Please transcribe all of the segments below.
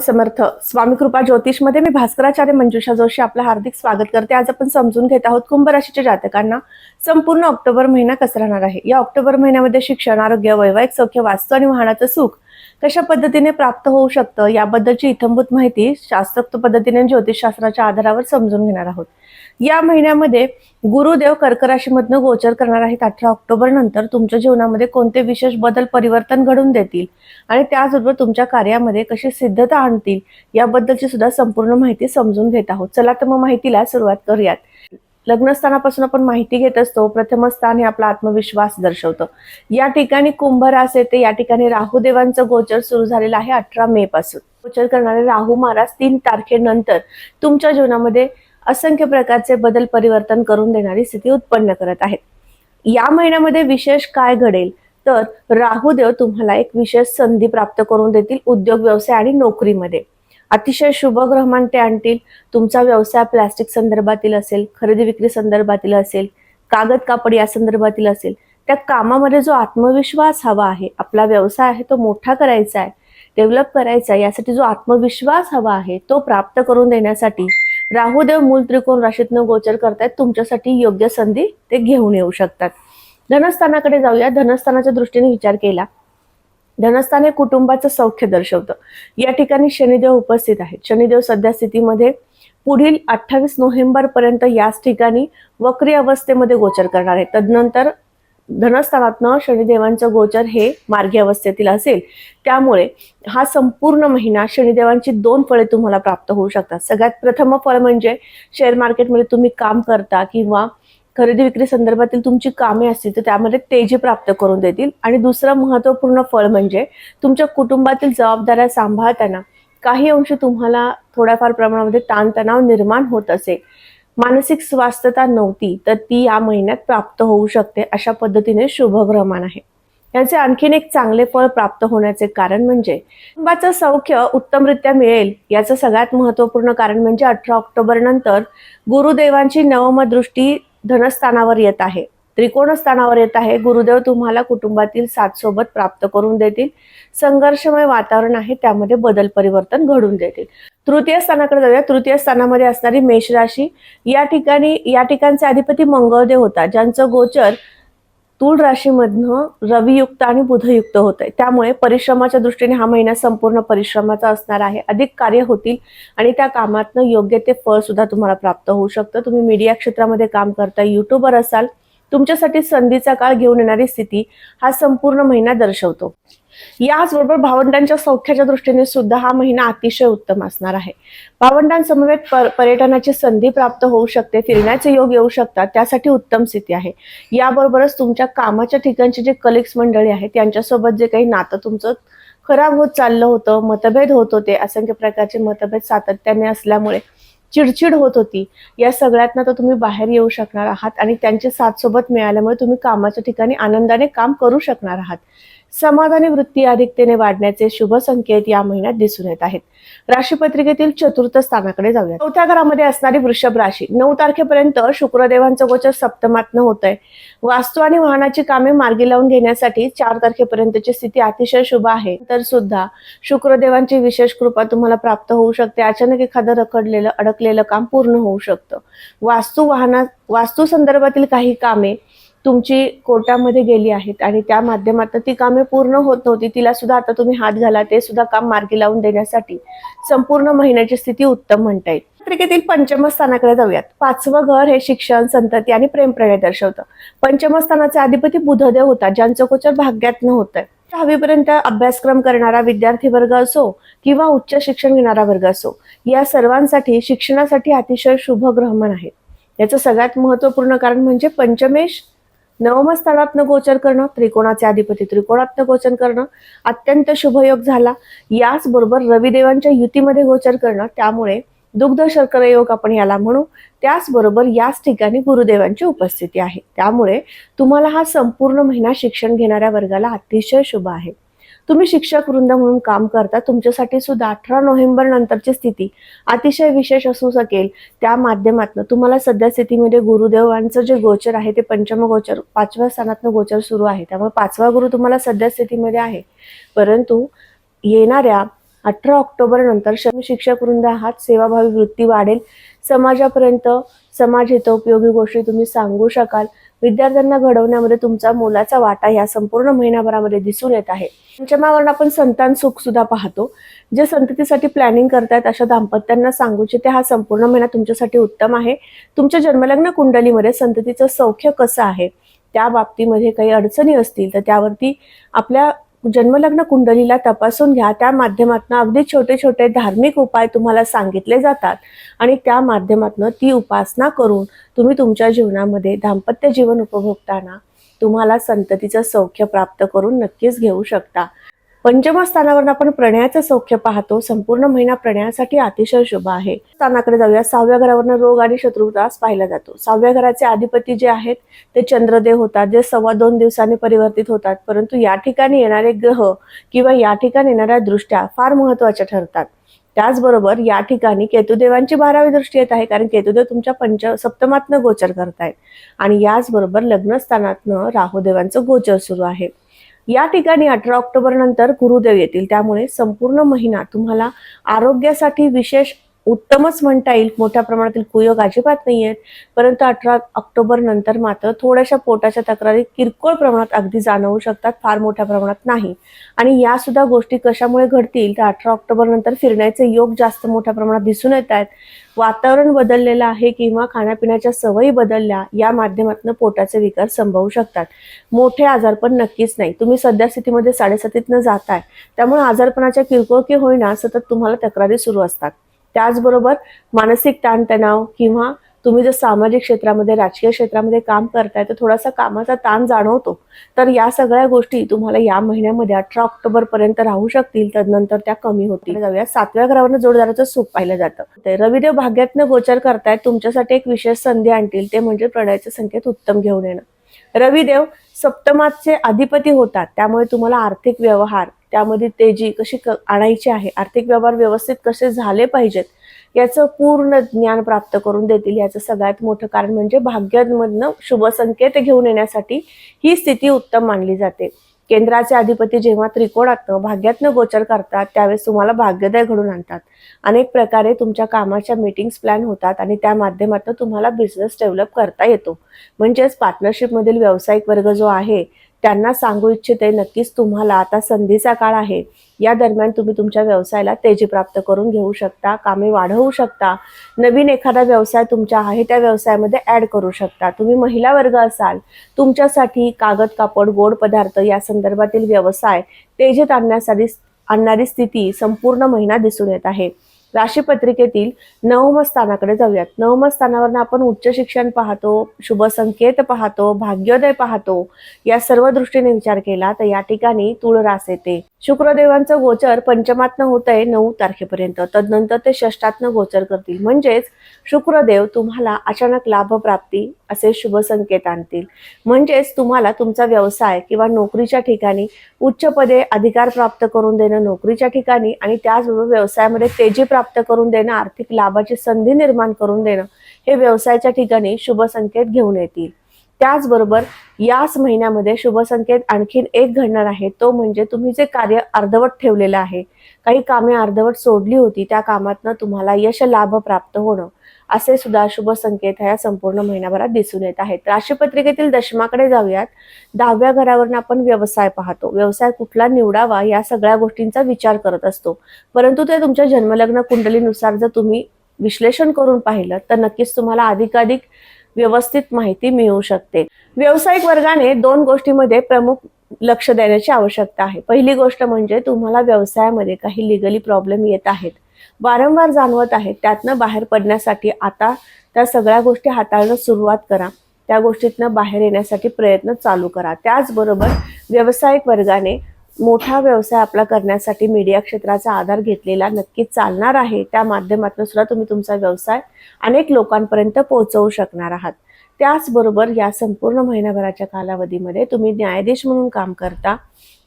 स्वामी समर्थ स्वामी कृपा ज्योतिषमध्ये मी भास्कराचार्य मंजुषा जोशी आपलं हार्दिक स्वागत करते. आज आपण समजून घेत आहोत कुंभ राशीच्या जातकांना. संपूर्ण ऑक्टोबर महिना कसा राहणार आहे? या ऑक्टोबर महिन्यामध्ये शिक्षण आरोग्य वैवाहिक सौख्य वास्तू आणि वाहनाचं सुख कशा पद्धतीने प्राप्त होऊ शकतं याबद्दलची इथंभूत माहिती शास्त्रोक्त पद्धतीने ज्योतिषशास्त्राच्या आधारावर समजून घेणार आहोत. या महिन्यामध्ये गुरुदेव कर्क राशीमधनं गोचर करणार आहेत अठरा ऑक्टोबर नंतर तुमच्या जीवनामध्ये कोणते विशेष बदल परिवर्तन घडून देतील आणि त्याचबरोबर तुमच्या कार्यामध्ये कशी सिद्धता आणतील याबद्दलची सुद्धा संपूर्ण माहिती समजून घेत आहोत. चला तर मग माहितीला सुरुवात करूयात. लग्नस्थानापासून आपण माहिती घेत असतो प्रथम स्थान हे आपला आत्मविश्वास दर्शवतं. या ठिकाणी कुंभ रास येते या ठिकाणी राहुदेवांचं गोचर सुरू झालेलं आहे अठरा मे पासून. गोचर करणारे राहू महाराज तीन तारखेनंतर तुमच्या जीवनामध्ये असंख्य प्रकारचे बदल परिवर्तन करून देणारी स्थिती उत्पन्न करत आहेत. या महिन्यामध्ये विशेष काय घडेल? तर राहुदेव तुम्हाला एक विशेष संधी प्राप्त करून देतील उद्योग व्यवसाय आणि नोकरीमध्ये. अतिशय शुभ ग्रहमान ते आणतील तुमचा व्यवसाय प्लास्टिक संदर्भातील असेल खरेदी विक्री संदर्भातील असेल कागद कापड या संदर्भातील असेल त्या कामामध्ये जो आत्मविश्वास हवा आहे आपला व्यवसाय आहे तो मोठा करायचा आहे डेव्हलप करायचा आहे यासाठी जो आत्मविश्वास हवा आहे तो प्राप्त करून देण्यासाठी राहुदेव मूल त्रिकोण राशीतनं गोचर करतायत तुमच्यासाठी योग्य संधी ते घेऊन येऊ शकतात. धनस्थानाकडे जाऊया. धनस्थानाच्या दृष्टीने विचार केला. धनस्थान हे कुटुंबाचं सौख्य दर्शवतं. या ठिकाणी शनिदेव उपस्थित आहेत. शनिदेव सध्या स्थितीमध्ये पुढील अठ्ठावीस नोव्हेंबर पर्यंत याच ठिकाणी वक्री अवस्थेमध्ये गोचर करणार आहे तदनंतर धनस्थानातनं शनिदेवांचं गोचर हे मार्गी अवस्थेतील असेल. त्यामुळे हा संपूर्ण महिना शनिदेवांची दोन फळे तुम्हाला प्राप्त होऊ शकतात. सगळ्यात प्रथम फळ म्हणजे शेअर मार्केटमध्ये तुम्ही काम करता किंवा खरेदी विक्री संदर्भातील तुमची कामे असतील तर त्यामध्ये तेजी प्राप्त करून देतील. आणि दुसरं महत्त्वपूर्ण फळ म्हणजे तुमच्या कुटुंबातील जबाबदाऱ्या सांभाळताना काही अंश तुम्हाला थोड्याफार प्रमाणामध्ये ताणतणाव निर्माण होत असेल मानसिक स्वास्थ्यता नव्हती तर ती या महिन्यात प्राप्त होऊ शकते अशा पद्धतीने शुभग्रहमान आहे. याचे आणखीन एक चांगले फळ प्राप्त होण्याचे कारण म्हणजे कुटुंबाचं सौख्य उत्तमरित्या मिळेल याचं सगळ्यात महत्त्वपूर्ण कारण म्हणजे अठरा ऑक्टोबर नंतर गुरुदेवांची नवमदृष्टी धनस्थानावर येत आहे. त्रिकोण स्थानावर येत आहे. गुरुदेव तुम्हाला कुटुंबातील साथ सोबत प्राप्त करून देतील. संघर्षमय वातावरण आहे. त्यामध्ये बदल परिवर्तन घडून देतील. तृतीय स्थानाकडे जाऊया. तृतीय स्थानामध्ये असणारी मेष राशी या ठिकाणी या ठिकाणचे अधिपती मंगळदेव होता ज्यांचं गोचर तूळ राशीमधनं रवियुक्त आणि बुधयुक्त होत आहे त्यामुळे परिश्रमाच्या दृष्टीने हा महिना संपूर्ण परिश्रमाचा असणार आहे. अधिक कार्य होतील आणि त्या कामातनं योग्य ते फळ सुद्धा तुम्हाला प्राप्त होऊ शकतं. तुम्ही मीडिया क्षेत्रामध्ये काम करता युट्यूबर असाल तुमच्यासाठी संधीचा काळ घेऊन येणारी स्थिती हा संपूर्ण महिना दर्शवतो. याचबरोबर भावंडांच्या सौख्याच्या दृष्टीने सुद्धा हा महिना अतिशय उत्तम असणार आहे. भावंडांसमवेत पर्यटनाची संधी प्राप्त होऊ शकते फिरण्याचे योग येऊ शकतात त्यासाठी उत्तम स्थिती आहे. याबरोबरच तुमच्या कामाच्या ठिकाणचे जे कलिग्स मंडळी आहेत त्यांच्यासोबत जे काही नातं तुमचं खराब होत चाललं होतं मतभेद होत होते असंख्य प्रकारचे मतभेद सातत्याने असल्यामुळे चिडचिड होत होती या सगळ्यातनं तर तुम्ही बाहेर येऊ शकणार आहात आणि त्यांचे साथ सोबत मिळाल्यामुळे तुम्ही कामाच्या ठिकाणी आनंदाने काम करू शकणार आहात. समाधानी वृत्ती अधिकतेने वाढण्याचे शुभ संकेत या महिन्यात दिसून येत आहेत. राशीपत्रिकेतील चतुर्थ स्थानाकडे जाऊया चौथ्या घरामध्ये असणारी वृषभ राशी नऊ तारखेपर्यंत शुक्रदेवांचं गोचर सप्तमातनं होत आहे वास्तू आणि वाहनाची कामे मार्गी लावून घेण्यासाठी चार तारखेपर्यंतची स्थिती अतिशय शुभ आहे. तर सुद्धा शुक्रदेवांची विशेष कृपा तुम्हाला प्राप्त होऊ शकते. अचानक एखादं रखडलेलं अडकलेलं काम पूर्ण होऊ शकतं. वास्तू वाहना वास्तू संदर्भातील काही कामे तुमची कोर्टामध्ये गेली आहेत आणि त्या माध्यमातून ती कामे पूर्ण होत नव्हती तिला सुद्धा आता तुम्ही हात घाला ते सुद्धा काम मार्गी लावून देण्यासाठी संपूर्ण महिन्याची स्थिती उत्तम म्हणता येईल. पत्रिकेतील पंचम स्थानाकडे जाऊयात. पाचवं घर हे शिक्षण संतती आणि प्रेमप्रणय दर्शवतं. पंचम स्थानाचे अधिपती बुधदेव होता ज्यांचं गोचर भाग्यात नव्हतं. दहावीपर्यंत अभ्यासक्रम करणारा विद्यार्थी वर्ग असो किंवा उच्च शिक्षण घेणारा वर्ग असो या सर्वांसाठी शिक्षणासाठी अतिशय शुभ ग्रहमान आहे. याचं सगळ्यात महत्त्वपूर्ण कारण म्हणजे पंचमेश नवम स्थानातनं गोचर करणं त्रिकोणाचे अधिपती त्रिकोणातनं गोचर करणं अत्यंत शुभयोग झाला. याचबरोबर रविदेवांच्या युतीमध्ये गोचर करणं त्यामुळे दुग्ध शर्करा योग आपण याला म्हणू. त्याचबरोबर याच ठिकाणी गुरुदेवांची उपस्थिती आहे. त्यामुळे तुम्हाला हा संपूर्ण महिना शिक्षण घेणाऱ्या वर्गाला अतिशय शुभ आहे. तुम्ही शिक्षक वृंद म्हणून काम करता तुमच्यासाठी सुद्धा अठरा नोव्हेंबर नंतरची स्थिती अतिशय विशेष असू शकेल. त्या माध्यमातून तुम्हाला सध्या स्थितीमध्ये गुरुदेवांचं जे गोचर आहे ते पंचम गोचर पाचव्या स्थानातनं गोचर सुरू आहे. त्यामुळे पाचवा गुरु तुम्हाला सध्या स्थितीमध्ये आहे. परंतु येणाऱ्या अठरा ऑक्टोबर नंतर शिक्षक वृंद आहात सेवाभावी वृत्ती वाढेल. समाजापर्यंत समाज हितोपयोगी गोष्टी तुम्ही सांगू शकाल. विद्यार्थ्यांना घडवण्यामध्ये तुमचा मोलाचा वाटा या संपूर्ण महिनाभरामध्ये दिसून येत आहे. पंचमावरण आपण संतान सुख सुद्धा पाहतो. जे संततीसाठी प्लॅनिंग करतायत अशा दाम्पत्यांना सांगू इच्छिते हा संपूर्ण महिना तुमच्यासाठी उत्तम आहे. तुमच्या जन्मलग्न कुंडलीमध्ये संततीचं सौख्य कसं आहे? त्या बाबतीमध्ये काही अडचणी असतील तर त्यावरती आपल्या जन्मलग्न कुंडलीला तपासून घ्या. त्या माध्यमातून अगदी छोटे छोटे धार्मिक उपाय तुम्हाला सांगितले जातात आणि त्या माध्यमातून ती उपासना करून तुम्ही तुमच्या जीवनामध्ये दाम्पत्य जीवन उपभोगताना तुम्हाला संततीचं सौख्य प्राप्त करून नक्कीच घेऊ शकता. पंचम स्थानावर आपण प्रणयाचं सौख्य पाहतो. संपूर्ण महिना प्रणयासाठी अतिशय शुभ आहे. स्थानाकडे जाऊया. सहाव्या घरावरनं रोग आणि शत्रुतास पाहिला जातो. सहाव्या घराचे अधिपती जे आहेत ते चंद्रदेव होतात जे सव्वा दोन दिवसांनी परिवर्तित होतात. परंतु या ठिकाणी येणारे ग्रह किंवा या ठिकाणी येणाऱ्या दृष्ट्या फार महत्त्वाच्या ठरतात. त्याचबरोबर या ठिकाणी केतुदेवांची बारावी दृष्टी येत आहे कारण केतुदेव तुमच्या पंच सप्तमातनं गोचर करतायत. आणि याचबरोबर लग्नस्थानातनं राहुदेवांचं गोचर सुरू आहे. या ठिकाणी अठरा ऑक्टोबर नंतर गुरुदेव येतील. त्यामुळे संपूर्ण महिना तुम्हाला आरोग्यासाठी विशेष उत्तमच म्हणता येईल. मोठ्या प्रमाणातील कुयोग अजिबात नाही आहेत परंतु अठरा ऑक्टोबर नंतर मात्र थोड्याशा पोटाच्या तक्रारी किरकोळ प्रमाणात अगदी जाणवू शकतात. फार मोठ्या प्रमाणात नाही. आणि या सुद्धा गोष्टी कशामुळे घडतील? तर अठरा ऑक्टोबर नंतर फिरण्याचे योग जास्त मोठ्या प्रमाणात दिसून येत आहेत. वातावरण बदललेलं आहे किंवा खाण्यापिण्याच्या सवयी बदलल्या या माध्यमातून पोटाचे विकार संभवू शकतात. मोठे आजारपण नक्कीच नाही. तुम्ही सध्या स्थितीमध्ये साडेसातीतनं जाताय. त्यामुळे आजारपणाच्या किरकोळ की होईना सतत तुम्हाला तक्रारी सुरू असतात. त्याचबरोबर मानसिक ताणतणाव किंवा तुम्ही जर सामाजिक क्षेत्रामध्ये राजकीय क्षेत्रामध्ये काम करताय तर थोडासा कामाचा ताण जाणवतो. तर या सगळ्या गोष्टी तुम्हाला या महिन्यामध्ये अठरा ऑक्टोबर पर्यंत राहू शकतील. तदनंतर त्या कमी होतील. जाऊया. सातव्या घरावरनं जोडदाराचं सुख पाहिलं जातं. ते रविदेव भाग्यातनं गोचर करतायत. तुमच्यासाठी एक विशेष संधी आणतील. ते म्हणजे प्रणयाचे संकेत उत्तम घेऊन येणं. रविदेव सप्तमाचे अधिपती होतात. त्यामुळे तुम्हाला आर्थिक व्यवहार त्यामध्ये तेजी कशी क- आणायची आहे आर्थिक व्यवहार व्यवस्थित कसे झाले पाहिजेत याचं पूर्ण ज्ञान प्राप्त करून देतील. याचं सगळ्यात मोठं कारण म्हणजे भाग्यांमधनं शुभ संकेत घेऊन येण्यासाठी ही स्थिती उत्तम मानली जाते. केंद्राचे अधिपती जेव्हा त्रिकोणातनं भाग्यातनं गोचर करतात त्यावेळेस तुम्हाला भाग्योदय घडून आणतात. अनेक प्रकारे तुमच्या कामाच्या मीटिंग्स प्लॅन होतात आणि त्या माध्यमातून तुम्हाला बिझनेस डेव्हलप करता येतो. म्हणजेच पार्टनरशिपमधील व्यावसायिक वर्ग जो आहे त्यांना सांगू इच्छिते नक्कीच तुम्हाला आता संधीचा काळ आहे. या दरम्यान तुम्ही तुमच्या व्यवसायाला तेजी प्राप्त करून घेऊ शकता कामे वाढवू शकता. नवीन एखादा व्यवसाय तुमच्या आहे त्या व्यवसायामध्ये ॲड करू शकता. तुम्ही महिला वर्ग असाल तुमच्यासाठी कागद कापड गोड पदार्थ या संदर्भातील व्यवसाय तेजीत आणण्यासाठी आणणारी स्थिती संपूर्ण महिना दिसून येत आहे. राशीपत्रिकेतील नवम स्थानाकडे जाऊयात. नवम स्थानावरनं आपण उच्च शिक्षण पाहतो शुभ संकेत पाहतो भाग्योदय पाहतो या सर्व दृष्टीने विचार केला तर या ठिकाणी तुळ रास येते. शुक्रदेवांचं गोचर पंचमातनं होत आहे नऊ तारखेपर्यंत. तदनंतर ते षष्टातनं गोचर करतील. म्हणजेच शुक्रदेव तुम्हाला अचानक लाभप्राप्ती असे शुभ संकेत आणतील. म्हणजेच तुम्हाला तुमचा व्यवसाय किंवा नोकरीच्या ठिकाणी उच्च पदे अधिकार प्राप्त करून देणं नोकरीच्या ठिकाणी आणि त्याचबरोबर व्यवसायामध्ये तेजी प्राप्त करून देणं आर्थिक लाभाची संधी निर्माण करून देणं हे व्यवसायाच्या ठिकाणी शुभ संकेत घेऊन येतील. त्याचबरोबर याच महिन्यामध्ये शुभसंकेत आणखीन एक घडणार आहे. तो म्हणजे तुम्ही जे कार्य अर्धवट ठेवलेलं आहे काही कामे अर्धवट सोडली होती त्या कामातनं तुम्हाला यश लाभ प्राप्त होणं असे सुद्धा शुभ संकेत ह्या संपूर्ण महिन्याभरात दिसून येत आहेत. राशीपत्रिकेतील दशमाकडे जाऊयात. दहाव्या घरावरून आपण व्यवसाय पाहतो. व्यवसाय कुठला निवडावा या सगळ्या गोष्टींचा विचार करत असतो. परंतु ते तुमच्या जन्मलग्न कुंडलीनुसार जर तुम्ही विश्लेषण करून पाहिलं तर नक्कीच तुम्हाला अधिकाधिक व्यवस्थित माहिती मिळू शकते. व्यावसायिक वर्गाने दोन गोष्टीमध्ये प्रमुख लक्ष देण्याची आवश्यकता आहे. पहिली गोष्ट म्हणजे तुम्हाला व्यवसायामध्ये काही लिगली प्रॉब्लेम येत आहेत. वारंवार जाणवत आहेत. त्यातनं बाहेर पडण्यासाठी आता त्या सगळ्या गोष्टी हाताळणं सुरुवात करा. त्या गोष्टीतनं बाहेर येण्यासाठी प्रयत्न चालू करा. त्याचबरोबर व्यावसायिक वर्गाने मोठा व्यवसाय आपला करण्यासाठी मीडिया क्षेत्राचा आधार घेतलेला नक्कीच चालणार आहे. त्या माध्यमातून सुद्धा तुम्ही तुमचा व्यवसाय अनेक लोकांपर्यंत पोहोचवू शकणार आहात. त्याचबरोबर या संपूर्ण महिनाभराच्या कालावधीमध्ये तुम्ही न्यायाधीश म्हणून काम करता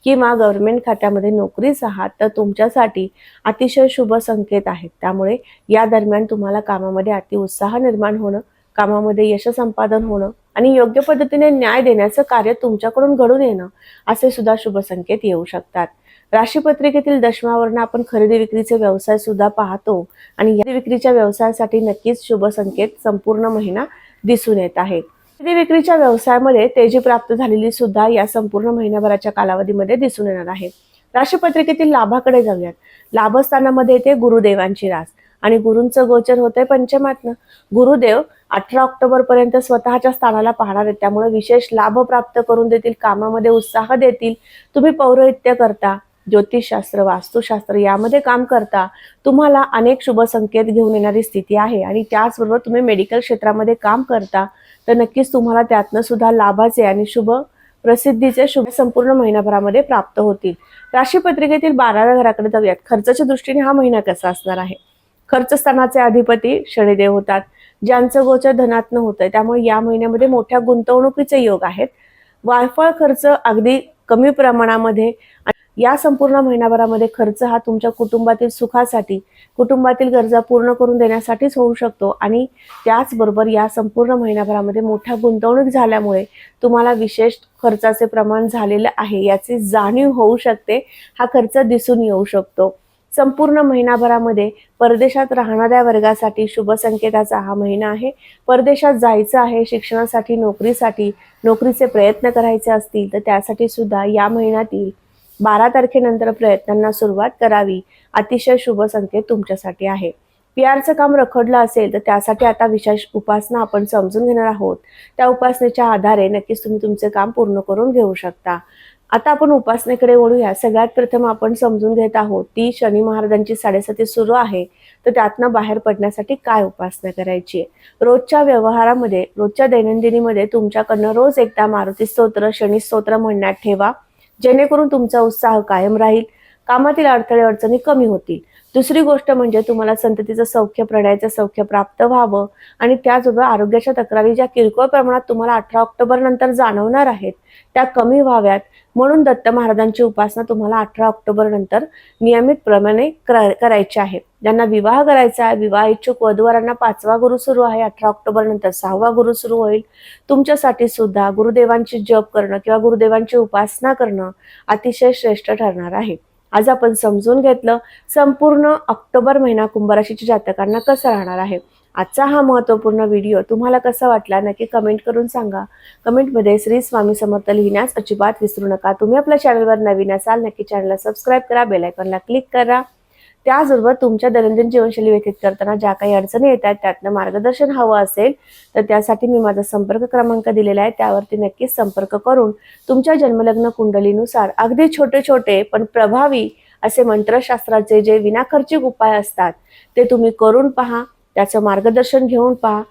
किंवा गव्हर्नमेंट खात्यामध्ये नोकरीच आहात तर तुमच्यासाठी अतिशय शुभ संकेत आहेत. त्यामुळे या दरम्यान तुम्हाला कामामध्ये अतिउत्साह निर्माण होणं कामामध्ये यश संपादन होणं आणि योग्य पद्धतीने न्याय देण्याचं कार्य तुमच्याकडून घडून येणं असे सुद्धा शुभ संकेत येऊ शकतात. राशीपत्रिकेतील दशमावरनं आपण खरेदी विक्रीचे व्यवसाय सुद्धा पाहतो आणि या विक्रीच्या व्यवसायासाठी नक्कीच शुभ संकेत संपूर्ण महिना दिसून येत आहे. खरेदी विक्रीच्या व्यवसायामध्ये तेजी प्राप्त झालेली सुद्धा या संपूर्ण महिन्याभराच्या कालावधीमध्ये दिसून येणार आहे. राशीपत्रिकेतील लाभाकडे जाऊयात. लाभस्थानामध्ये येते गुरुदेवांची रास. आणि गुरूंचं गोचर होतंय पंचमातनं. गुरुदेव अठरा ऑक्टोबर पर्यंत स्वतःच्या स्थानाला पाहणार आहेत. त्यामुळे विशेष लाभ प्राप्त करून देतील कामामध्ये उत्साह देतील. तुम्ही पौरोहित्य करता ज्योतिषशास्त्र वास्तुशास्त्र यामध्ये काम करता. तुम्हाला अनेक शुभ संकेत घेऊन येणारी स्थिती आहे आणि त्याचबरोबर तुम्ही मेडिकल क्षेत्रामध्ये काम करता तर नक्कीच तुम्हाला त्यातनं सुद्धा लाभाचे आणि शुभ प्रसिद्धीचे शुभ संपूर्ण महिनाभरामध्ये प्राप्त होतील. राशीपत्रिकेतील बाराव्या घराकडे जाऊयात. खर्चाच्या दृष्टीने हा महिना कसा असणार आहे? खर्चस्थानाचे अधिपती शनिदेव होतात ज्यांचं गोचर धनात्न होतं त्यामुळे या महिन्यामध्ये मोठ्या गुंतवणुकीचे योग आहेत. वायफळ खर्च अगदी कमी प्रमाणामध्ये या संपूर्ण महिनाभरामध्ये खर्च हा तुमच्या कुटुंबातील सुखासाठी कुटुंबातील गरजा पूर्ण करून देण्यासाठीच होऊ शकतो. आणि त्याचबरोबर या संपूर्ण महिनाभरामध्ये मोठ्या गुंतवणूक झाल्यामुळे तुम्हाला विशेष खर्चाचे प्रमाण झालेलं आहे. याची जाणीव होऊ शकते. हा खर्च दिसून येऊ शकतो. संपूर्ण महिनाभरामध्ये परदेशात राहणाऱ्या वर्गासाठी शुभ संकेताचा हा महिना आहे. परदेशात जायचं आहे शिक्षणासाठी नोकरीसाठी नोकरीचे प्रयत्न करायचे असतील तर त्यासाठी सुद्धा या महिन्यातील बारा तारखेनंतर प्रयत्नांना सुरुवात करावी. अतिशय शुभ संकेत तुमच्यासाठी आहे. पी आरचं काम रखडलं असेल तर त्यासाठी आता विशेष उपासना आपण समजून घेणार आहोत. त्या उपासनेच्या आधारे नक्कीच तुम्ही तुमचे काम पूर्ण करून घेऊ शकता. आता आपण उपासनेकडे वळूया. सगळ्यात प्रथम आपण समजून घेत आहोत ती शनी महाराजांची साडेसाती सुरू आहे. तर त्यातनं बाहेर पडण्यासाठी काय उपासना करायची? आहे रोजच्या व्यवहारामध्ये रोजच्या दैनंदिनीमध्ये तुमच्याकडनं रोज एकदा मारुती स्तोत्र शनी स्तोत्र म्हणण्यात ठेवा. जेणेकरून तुमचा उत्साह कायम राहील. कामातील अडथळे अडचणी कमी होतील. दुसरी गोष्ट म्हणजे तुम्हाला संततीचं सौख्य प्रणयाचं सौख्य प्राप्त व्हावं आणि त्याचबरोबर आरोग्याच्या तक्रारी ज्या किरकोळ प्रमाणात तुम्हाला अठरा ऑक्टोबर नंतर जाणवणार आहेत त्या कमी व्हाव्यात. म्हणून दत्त महाराजांची उपासना तुम्हाला अठरा ऑक्टोबर नंतर नियमितप्रमाणे करायची आहे. ज्यांना विवाह करायचा आहे विवाह इच्छुक वधूवरांना पाचवा गुरु सुरू आहे अठरा ऑक्टोबर नंतर सहावा गुरु सुरू होईल. तुमच्यासाठी सुद्धा गुरुदेवांची जप करणं किंवा गुरुदेवांची उपासना करणं अतिशय श्रेष्ठ ठरणार आहे. आज आपण समजून घेतलं संपूर्ण ऑक्टोबर महिना कुंभराशीच्या जातकांना कसा राहणार आहे? आजचा हा महत्त्वपूर्ण व्हिडिओ तुम्हाला कसा वाटला नक्की कमेंट करून सांगा. कमेंटमध्ये श्री स्वामी समर्थ लिहिण्यास अजिबात विसरू नका. तुम्ही आपल्या चॅनलवर नवीन असाल नक्की चॅनलला सबस्क्राईब करा बेलायकॉनला क्लिक करा. त्याचबरोबर तुमच्या दैनंदिन जीवनशैली व्यतीत करताना ज्या काही अडचणी येतात त्यातनं मार्गदर्शन हवं असेल तर त्यासाठी मी माझा संपर्क क्रमांक दिलेला आहे. त्यावरती नक्कीच संपर्क करून तुमच्या जन्मलग्न कुंडलीनुसार अगदी छोटे छोटे पण प्रभावी असे मंत्रशास्त्राचे जे विनाखर्चिक उपाय असतात ते तुम्ही करून पहा त्याचं मार्गदर्शन घेऊन पहा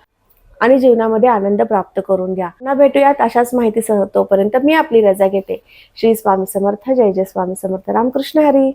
आणि जीवनामध्ये आनंद प्राप्त करून घ्या. पुन्हा भेटूयात अशाच माहितीसह. तोपर्यंत मी आपली रजा घेते. श्री स्वामी समर्थ. जय जय स्वामी समर्थ. रामकृष्ण हरी.